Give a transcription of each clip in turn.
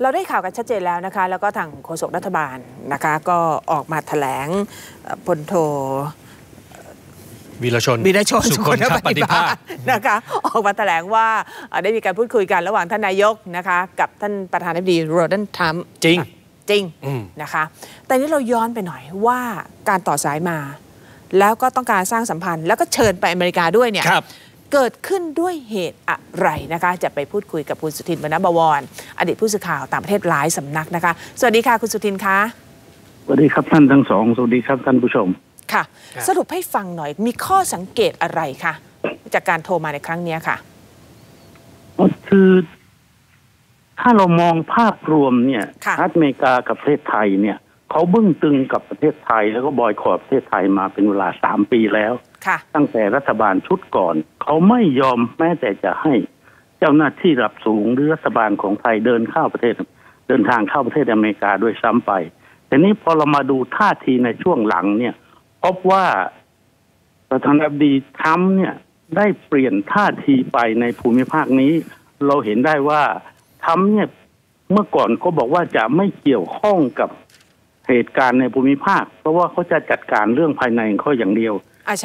เราได้ข่าวกันชัดเจนแล้วนะคะ แล้วก็ทางโฆษกรัฐบาลนะคะ ก็ออกมาแถลงเอ่อพลโทวีรชนวีรชน สุคนทปฏิภาคนะคะ ออกมาแถลงว่าเอ่อได้มีการพูดคุยกันระหว่างท่านนายกนะคะ กับท่านประธานาธิบดีโรนัลด์ทรัมป์จริง จริงอืมนะคะ แต่นี้เราย้อนไปหน่อยว่าการต่อสายมา แล้วก็ต้องการสร้างสัมพันธ์ แล้วก็เชิญไปอเมริกาด้วยเนี่ยครับ เกิดขึ้นด้วยเหตุอะไรนะคะ จะไปพูดคุยกับคุณสุทินวรรณบวร อดีตผู้สื่อข่าวต่างประเทศหลายสำนักนะคะ สวัสดีค่ะคุณสุทินคะสวัสดีครับท่านทั้งสองสวัสดีครับท่านผู้ชมค่ะครับสรุปให้ฟังหน่อยมีข้อสังเกตอะไรคะจากการโทรมาในครั้งเนี้ยค่ะคือถ้าเรามองภาพรวมเนี่ยค่ะสหรัฐอเมริกากับประเทศไทยเนี่ยเขาบึ้งตึงกับประเทศไทย แล้วก็บอยคอรประเทศไทยมาเป็นเวลาสามปีแล้วค่ะ ตั้งแต่รัฐบาลชุดก่อน เขาไม่ยอมแม้แต่จะให้เจ้าหน้าที่ระดับสูงหรือรัฐบาลของไทยเดินเข้าประเทศ เดินทางเข้าประเทศอเมริกาด้วยซ้ำไปแต่นี้พอเรามาดูท่าทีในช่วงหลังเนี่ย พบว่าประธานาธิบดีทรัมป์เนี่ยได้เปลี่ยนท่าทีไปในภูมิภาคนี้ เราเห็นได้ว่าทรัมป์เนี่ยเมื่อก่อนเขาบอกว่าจะไม่เกี่ยวข้องกับเหตุการณ์ในภูมิภาค เพราะว่าเขาจะจัดการเรื่องภายในเขาอย่างเดียว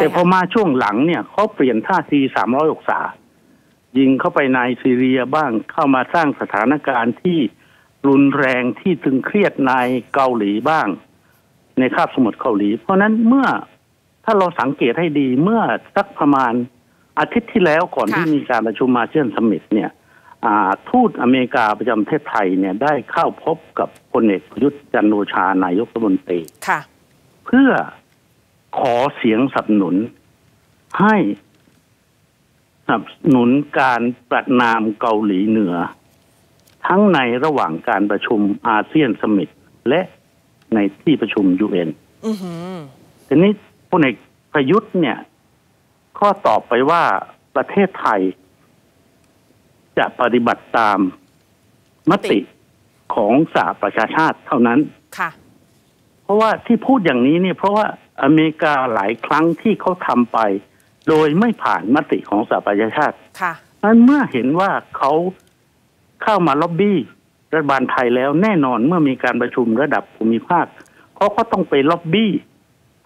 แต่พอค่ะมาช่วงหลังเนี่ยเขาเปลี่ยนท่าทีสามร้อยองศายิงเข้าไปในซีเรียบ้างเข้ามาสร้างสถานการณ์ที่รุนแรงที่ตึงเครียดในเกาหลีบ้าง ในคาบสมุทรเกาหลี เพราะฉะนั้นเมื่อถ้าเราสังเกตให้ดีเมื่อสักประมาณอาทิตย์ที่แล้วก่อนค่ะที่มีการประชุมมาเชียนสมิธเนี่ยอ่าทูตอเมริกาประจำประเทศไทยเนี่ยได้เข้าพบกับพลเอกประยุทธ์จันทร์โอชานายกรัฐมนตรีค่ะเพื่อ ขอเสียงสนับสนุน ให้สนับสนุนการประนามเกาหลีเหนือ ทั้งในระหว่างการประชุมอาเซียนสมิตและในที่ประชุมยูเอ็นอือหือทีนี้พลเอกประยุทธ์เนี่ย ข้อตอบไปว่าประเทศไทย จะปฏิบัติตามมติของสหประชาชาติเท่านั้น ค่ะ เพราะว่าที่พูดอย่างนี้เนี่ยเพราะว่า อเมริกาหลายครั้งที่เขาทำไป โดยไม่ผ่านมติของสหประชาชาติค่ะนั้นเมื่อเห็นว่าเขาเข้ามาล็อบบี้รัฐบาลไทยแล้วแน่นอนเมื่อมีการประชุมระดับภูมิภาคเขาก็ต้องไปล็อบบี้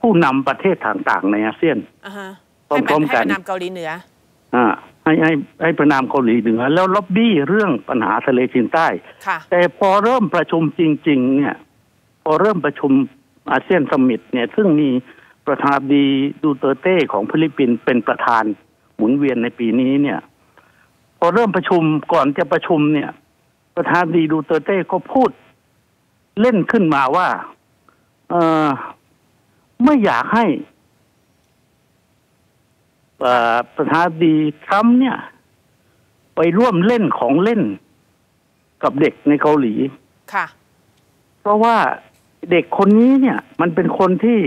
ผู้นำประเทศต่างๆในอาเซียนอ่าฮะพร้อมๆให้กันให้ประนามเกาหลีเหนืออ่าให้ให้ให้ประนามเกาหลีเหนือแล้วล็อบบี้เรื่องปัญหาทะเลจีนใต้ค่ะแต่พอเริ่มประชุมจริง ๆ เนี่ย พอเริ่มประชุม อาเซียนสมิตเนี่ยซึ่งมีประธานาธิบดีดูเตอร์เต้ของฟิลิปปินส์เป็นประธานหมุนเวียนในปีนี้เนี่ย พอเริ่มประชุมก่อนจะประชุมเนี่ย ประธานาธิบดีดูเตอร์เต้ก็พูดเล่นขึ้นมาว่า เออไม่อยากให้เอ่อประธานาธิบดีทรัมป์เนี่ย ไปร่วมเล่นของเล่นกับเด็กในเกาหลี ค่ะ เพราะว่า เด็กคนนี้เนี่ย มันเป็นคนที่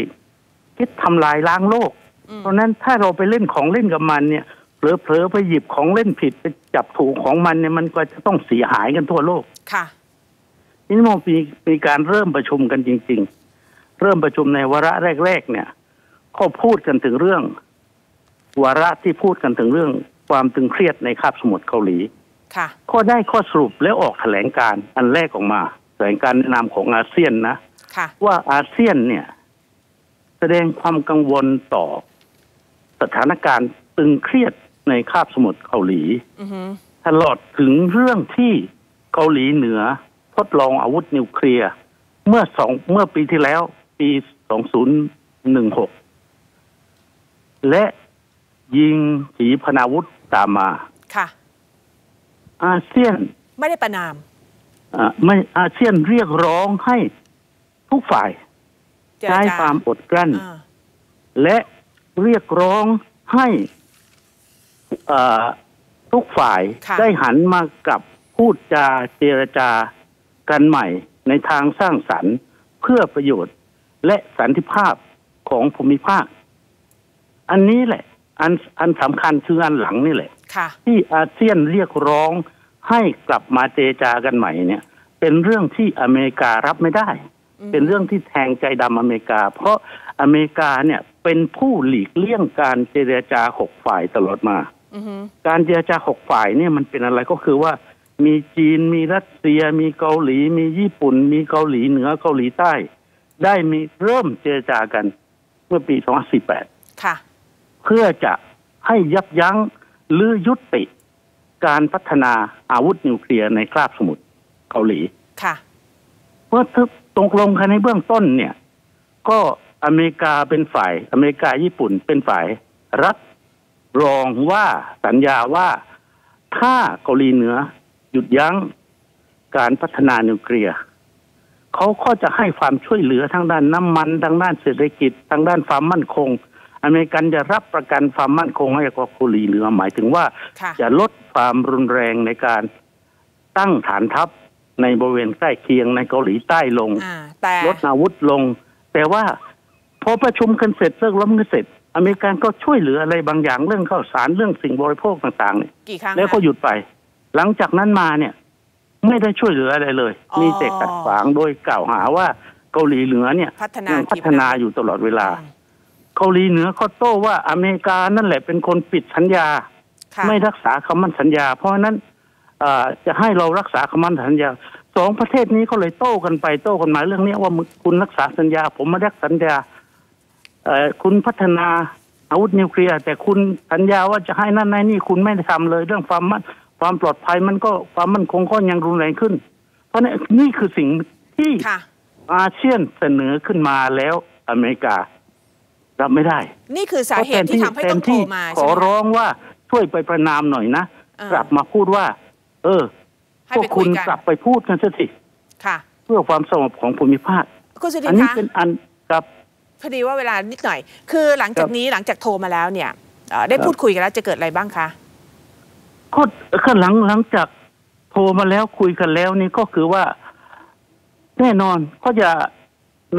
คิดทำลายล้างโลกอืมเพราะฉะนั้นถ้าเราไปเล่นของเล่นกับมันเนี่ยเผลอๆไปหยิบของเล่นผิดไปจับถูกของมันเนี่ยมันก็จะต้องเสียหายกันทั่วโลก ค่ะนี่มันมีมีการเริ่มประชุมกันจริง ๆ เริ่มประชุมในวาระแรก ๆ เนี่ยเขาพูดกันถึงเรื่อง วาระที่พูดกันถึงเรื่องความตึงเครียดในคาบสมุทรเกาหลีค่ะก็ได้ข้อสรุปแล้วออกแถลงการณ์อันแรกออกมาแถลงการณ์แนะนำของอาเซียนนะค่ะ ว่าอาเซียนเนี่ย แสดงความกังวลต่อสถานการณ์ตึงเครียดในคาบสมุทรเกาหลีอือหือตลอดถึงเรื่องที่เกาหลีเหนือทดลองอาวุธนิวเคลียร์ เมื่อสองเมื่อปีที่แล้ว ปี2016และยิงขีปนาวุธตามมาค่ะ อาเซียนไม่ได้ประนามอ่าไม่อาเซียนเรียกร้องให้ ทุกฝ่ายเจรใช้จาความอดกลั้นอ่าและเรียกร้องให้เอ่อทุกฝ่ายค่ะได้หันมากับพูดจาเจรจากันใหม่ในทางสร้างสรรค์เพื่อประโยชน์และสันติภาพของภูมิภาค อันนี้แหละ อันอันสำคัญคืออันหลังนี่แหละค่ะที่อาเซียนเรียกร้องให้กลับมาเจรจากันใหม่เนี่ย เป็นเรื่องที่อเมริการับไม่ได้อืม เป็นเรื่องที่แทงใจดำอเมริกา เพราะอเมริกาเนี่ยเป็นผู้หลีกเลี่ยงการเจรจาหกฝ่ายตลอดมาอือหือการเจรจาหกฝ่ายเนี่ยมันเป็นอะไรก็คือว่า มีจีนมีรัสเซีย มีเกาหลี มีญี่ปุ่น มีเกาหลีเหนือเกาหลีใต้ ได้มีเริ่มเจรจากัน เมื่อปี2048ค่ะ เพื่อจะให้ยับยั้งหรือยุติการพัฒนาอาวุธนิวเคลียร์ในคราบสมุทรเกาหลีค่ะเมื่อตกลงกันในเบื้องต้นเนี่ย ก็อเมริกาเป็นฝ่าย อเมริกาญี่ปุ่นเป็นฝ่ายรับรองว่าสัญญาว่าถ้าเกาหลีเหนือ หยุดยั้งการพัฒนานิวเคลียร์เขาก็จะให้ความช่วยเหลือทางด้านน้ำมัน ทางด้านเศรษฐกิจ ทางด้านความมั่นคง อเมริกันจะรับประกันความมั่นคงให้กับเกาหลีเหนือหมายถึงว่าค่ะจะลดความรุนแรงในการตั้งฐานทัพ ในบริเวณใกล้เคียงในเกาหลีใต้ลงอ่าแต่ลดอาวุธลง แต่ว่าพอประชุมกันเสร็จเลิกล้มกันเสร็จ อเมริกันก็ช่วยเหลืออะไรบางอย่างเรื่องข้าวสารเรื่องสิ่งบริโภคต่างๆเนี่ยกี่ครั้งแล้วก็คะหยุดไป หลังจากนั้นมาเนี่ย ไม่ได้ช่วยเหลืออะไรเลยอ๋อมีแต่ขัดขวางโดยกล่าวหาว่าเกาหลีเหนือเนี่ยพัฒนายังพัฒนาอยู่ตลอดเวลาอืมเกาหลีเหนือเขาโต้ว่าอเมริกานั่นแหละเป็นคนปิดสัญญาค่ะไม่รักษาคำมั่นสัญญา เพราะฉะนั้นเอ่อ จะให้เรารักษาคำมั่นสัญญาสองประเทศนี้ก็เลยโต้กันไปโต้กันมาเรื่องนี้ว่ามึงคุณรักษาสัญญา ผมไม่รักสัญญาเอ่อคุณพัฒนาอาวุธนิวเคลียร์แต่คุณสัญญาว่าจะให้นั่นนั่นนี่คุณไม่ได้ทำเลย เรื่องความมั่นความปลอดภัยมันก็ความมั่นคงก็ยังรุนแรงขึ้น เพราะนี่นี่คือสิ่งที่ค่ะอาเซียนเสนอขึ้นมาแล้วอเมริการับไม่ได้ นี่คือสาเหตุที่ทำให้ต้องโทรมาขใช่อไหมคะร้องว่าช่วยไปประนามหน่อยนะอ่ากกลับมาพูดว่า เออให้พวไปกคุคุยณกันกลับไปพูดกันซะสิค่ะ เพื่อความสงบของภูมิภาคคุณสุทิอันนี้คะเป็นอันกับพอดีว่าเวลานิดหน่อย คือหลังจากนี้หลังจากโทรมาแล้วเนี่ยเอ่อได้ครับพูดคุยกันแล้วจะเกิดอะไรบ้างคะก็ก็หลังหลังจากโทรมาแล้วคุยกันแล้วนี่ก็คือว่า แน่นอนก็จะ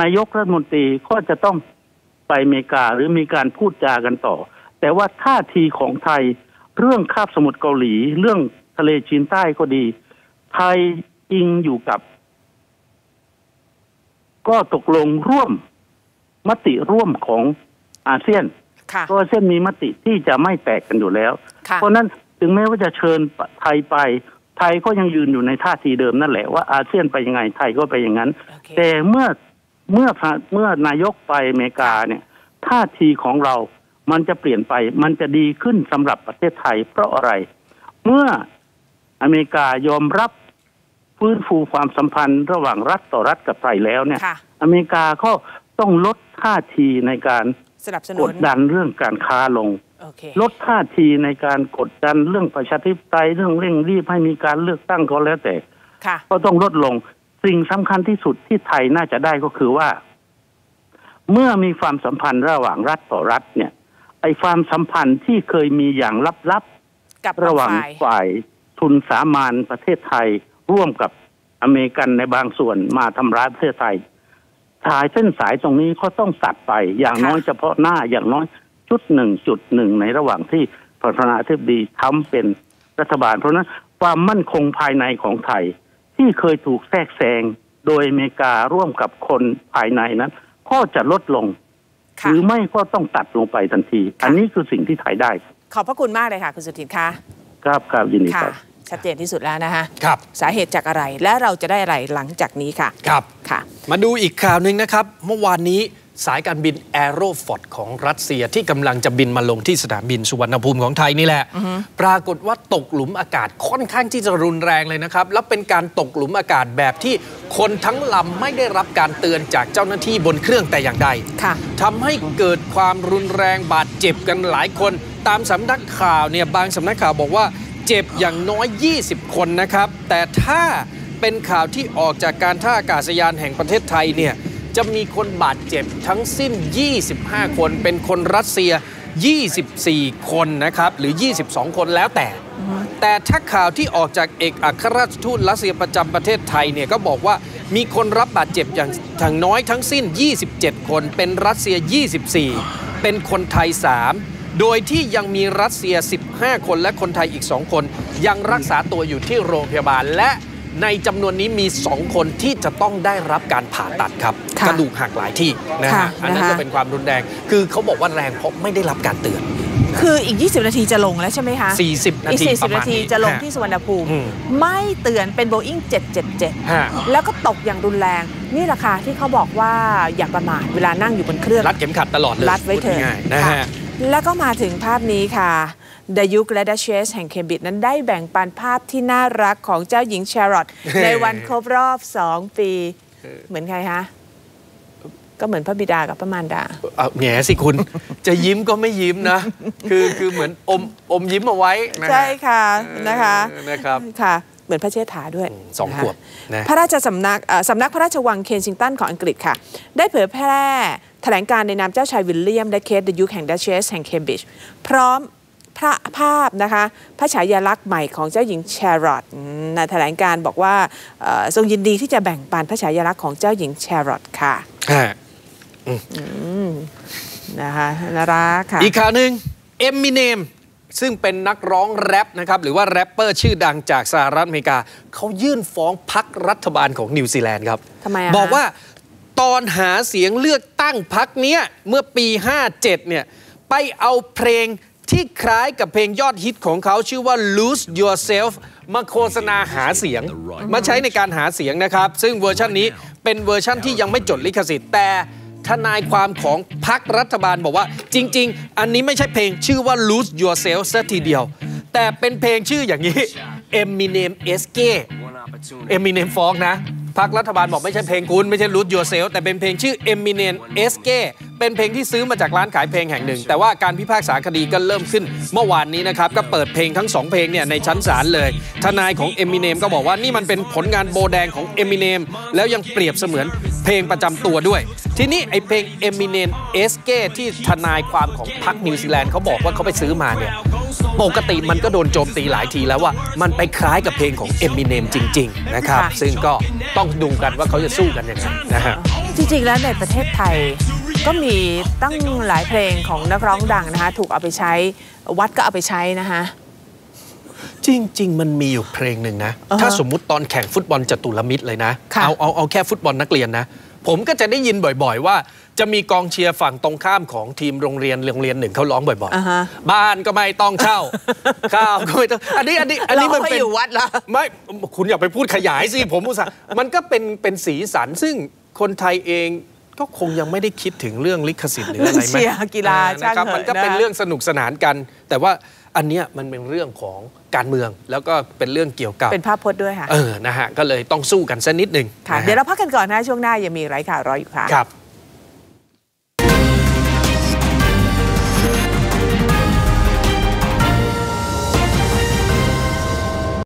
นายกรัฐมนตรีก็จะต้องไปอเมริกาหรือมีการพูดจากันต่อ แต่ว่าท่าทีของไทยเรื่องคาบสมุทรเกาหลีเรื่อง ทะเลจีนใต้ก็ดี ไทยอิงอยู่กับ ก็ตกลงร่วมมติร่วมของอาเซียนค่ะเพราะอาเซียนมีมติที่จะไม่แตกกันอยู่แล้วค่ะเพราะฉะนั้นถึงแม้ว่าจะเชิญไทยไป ไทยก็ยังยืนอยู่ในท่าทีเดิมนั่นแหละว่าอาเซียนไปยังไงไทยก็ไปอย่างนั้นโอเคแต่เมื่อเมื่อเมื่อนายกไปอเมริกาเนี่ยท่าทีของเรามันจะเปลี่ยนไป มันจะดีขึ้นสำหรับประเทศไทยเพราะอะไร เมื่อ อเมริกายอมรับฟื้นฟูความสัมพันธ์ระหว่างรัฐต่อรัฐกับไทยแล้วเนี่ยค่ะอเมริกาก็ต้องลดท่าทีในการสนับสกนุนดดันเรื่องการค้าลงโอเคลดท่าทีในการกดดันเรื่องประชาธิปไตยเรื่องเร่งรีบให้มีการเลือกตั้งก็แล้วแต่ค่ะก็ต้องลดลงสิ่งสำคัญที่สุดที่ไทยน่าจะได้ก็คือว่า เมื่อมีความสัมพันธ์ระหว่างรัฐต่อรัฐเนี่ยไอ้ความสัมพันธ์ที่เคยมีอย่างลับกับๆระหว่างฝ่ายฝ่าย ทุนสามานประเทศไทย ร่วมกับอเมริกันในบางส่วนมาทำร้ายประเทศไทยสายเส้นสายตรงนี้เขาต้องตัดไป อย่างน้อยเฉพาะหน้าอย่างน้อยจุดหนึ่งจุดหนึ่งในระหว่างที่ประธานาธิบดีทำเป็นรัฐบาล เพราะฉะนั้นความมั่นคงภายในของไทย ที่เคยถูกแทรกแซงโดยอเมริการ่วมกับคนภายในนั้น ก็จะลดลงหค่ะรือไม่ก็ต้องตัดลงไปทันที อันนี้คือสิ่งที่ไทยได้ ขอบพระคุณมากเลยค่ะ คุณสุทินคะครับครับยินดีคค่ะรับ ชัดเจนที่สุดแล้วนะคะครับสาเหตุจากอะไรและเราจะได้อะไรหลังจากนี้ค่ะครับค่ะ มาดูอีกข่าวหนึ่งนะครับ เมื่อวานนี้สายการบินแอโรฟอตของรัสเซียที่กำลังจะบินมาลงที่สนามบินสุวรรณภูมิของไทยนี่แหละ ปรากฏว่าตกหลุมอากาศค่อนข้างที่จะรุนแรงเลยนะครับ แล้วเป็นการตกหลุมอากาศแบบที่คนทั้งลำไม่ได้รับการเตือนจากเจ้าหน้าที่บนเครื่องแต่อย่างใดค่ะทำให้เกิดความรุนแรงบาดเจ็บกันหลายคน ตามสำนักข่าวเนี่ยบางสำนักข่าวบอกว่า เจ็บอย่างน้อย 20 คนนะครับ แต่ถ้าเป็นข่าวที่ออกจากการท่าอากาศยานแห่งประเทศไทยเนี่ยจะมีคนบาดเจ็บทั้งสิ้น 25 คน เป็นคนรัสเซีย 24 คนนะครับ หรือ 22 คนแล้วแต่ แต่ถ้าข่าวที่ออกจากเอกอัครราชทูตรัสเซียประจำประเทศไทยเนี่ยก็บอกว่ามีคนรับบาดเจ็บอย่างทางน้อยทั้งสิ้น 27 คน เป็นรัสเซีย 24 เป็นคนไทย 3 โดยที่ยังมีรัสเซีย 15 คนและคนไทยอีก 2 คน ยังรักษาตัวอยู่ที่โรงพยาบาล และในจำนวนนี้มี 2 คนที่จะต้องได้รับการผ่าตัดครับค่ะกระดูกหักหลายที่นะค่ะฮะอันนั้นนะคะก็เป็นความรุนแรง คือเขาบอกว่าแรงเพราะไม่ได้รับการเตือนคืออีก 20 นาทีจะลงแล้วใช่ไหมคะ 40 นาอีกทีประ40มานาณทีนี้จะลงฮที่สุวรรณภูมิอืมไม่เตือนเป็น Boeing 777ฮะแล้วก็ตกอย่างรุนแรง นี่แหละค่ะที่เขาบอกว่าอย่าประมาทเวลานั่งอยู่บนเครื่อง รัดเข็มขัดตลอดเลย รัดไว้เถพูอะง่ายๆนะค่ะฮะ แล้วก็มาถึงภาพนี้ค่ะดยุคและดัชเชสแห่งเคมบริดจ์นั้นได้แบ่งปันภาพที่น่ารักของเจ้าหญิงแชร์รอตในวันครบรอบ 2 ปี เหมือนใครคะก็เหมือนพระบิดากับพระมารดาเอาแหงสิคุณ จะยิ้มก็ไม่ยิ้มนะ คือคือเหมือนอมอมยิ้มเอาไว้นะฮะใช่ค่ะนะคะเออนะครับค่ะ เหมือนพระเชษฐาด้วยสองนะคะขวบนะพระราชสำนักเอ่อสำนักพระราชวังเคนซิงตันของอังกฤษค่ะ ได้เผยแพร่แถลงการในนามเจ้าชายวิลเลียม และเคทเดอะยุคแห่งดัชเชสแห่งเคมบริดจ์พร้อมพระภาพนะคะพระฉายาลักษณ์ใหม่ของเจ้าหญิงแชร์รอตอืมในแถลงการบอกว่าเอ่อทรงยินดีที่จะแบ่งปันพระฉายาลักษณ์ของเจ้าหญิงแชร์รอตค่ะฮะนะคะน่ารักค่ะ อีกข่าวหนึ่งเอมิเนม ซึ่งเป็นนักร้องแรปนะครับหรือว่าแรปเปอร์ชื่อดังจากสหรัฐอเมริกา เขายื่นฟ้องพักรัฐบาลของนิวซีแลนด์ครับทำไมอะคะบอกว่าตอนหาเสียงเลือกตั้งพักเนี้ยเมื่อปี 57 เนี่ย ไปเอาเพลงที่คล้ายกับเพลงยอดฮิตของเขาชื่อว่า Lose Yourself มาโฆษณาหาเสียง มาใช้ในการหาเสียงนะครับ ซึ่งเวอร์ชันนี้เป็นเวอร์ชันที่ยังไม่จดลิขสิทธิ์แต่ ทนายความของพรรครัฐบาลบอกว่า จริง ๆ อันนี้ไม่ใช่เพลงชื่อว่า Lose Yourself ซะทีเดียว แต่เป็นเพลงชื่ออย่างนี้ Eminem Escape Eminem ฟ้องนะพรรครัฐบาลบอกไม่ใช่เพลงคุณไม่ใช่ Lose Yourself แต่เป็นเพลงชื่อ Eminem Escape เป็นเพลงที่ซื้อมาจากร้านขายเพลงแห่งหนึ่ง แต่ว่าการพิพากษาคดีก็เริ่มขึ้น เมื่อวานนี้นะครับ ก็เปิดเพลงทั้งสองเพลงเนี่ยในชั้นศาลเลย ทนายของ Eminem ก็บอกว่านี่มันเป็นผลงานโบแดงของ Eminem แล้วยังเปรียบเสมือนเพลงประจำตัวด้วย ทีนี้ไอเพลง Eminem Escape ที่ทนายความของพรรคนิวซีแลนด์เขาบอกว่าเขาไปซื้อมาเนี่ยปกติมันก็โดนโจมตีหลายทีแล้วว่ามันไปคล้ายกับเพลงของ Eminem จริง ๆ นะครับค่ะซึ่งก็ต้องดูกันว่าเขาจะสู้กันยังไงนะฮะจริง ๆ แล้วในประเทศไทยก็มีตั้งหลายเพลงของนักร้องดังนะคะถูกเอาไปใช้วัดก็เอาไปใช้นะคะจริง ๆ มันมีอยู่เพลงหนึ่งนะอ่าฮะถ้าสมมุติตอนแข่งฟุตบอลจตุรมิตรเลยนะค่ะเอาเอาเอาแค่ฟุตบอลนักเรียนนะ ผมก็จะได้ยินบ่อย ๆ ว่าจะมีกองเชียร์ฝั่งตรงข้ามของทีมโรงเรียนโรงเรียนหนึ่งเขาร้องบ่อยอ่าฮะๆบ้านก็ไม่ต้องเช่า ข้าวก็ไม่ต้อง อันนี้อันนี้อันนี้มันเราเป็นอยู่วัดละไม่ คุณอย่าไปพูดขยายสิ ผมอุตส่าห์มันก็เป็นเป็นสีสันซึ่งคนไทยเองก็คงยังไม่ได้คิดถึงเรื่องลิขสิทธิ์หรืออะไรไหมเชียร์กีฬาอ่นะครับช่างเถอะมันก็เป็นนะเรื่องสนุกสนานกัน แต่ว่า อันเนี้ยมันเป็นเรื่องของการเมือง แล้วก็เป็นเรื่องเกี่ยวกับเป็นภาพพจน์ด้วยค่ะเออนะฮะก็เลยต้องสู้กันสักนิดหนึ่งค่ะนะฮะเดี๋ยวเราพักกันก่อนนะช่วงหน้ายังมีไร้ข่าวรออยู่ค่ะครับ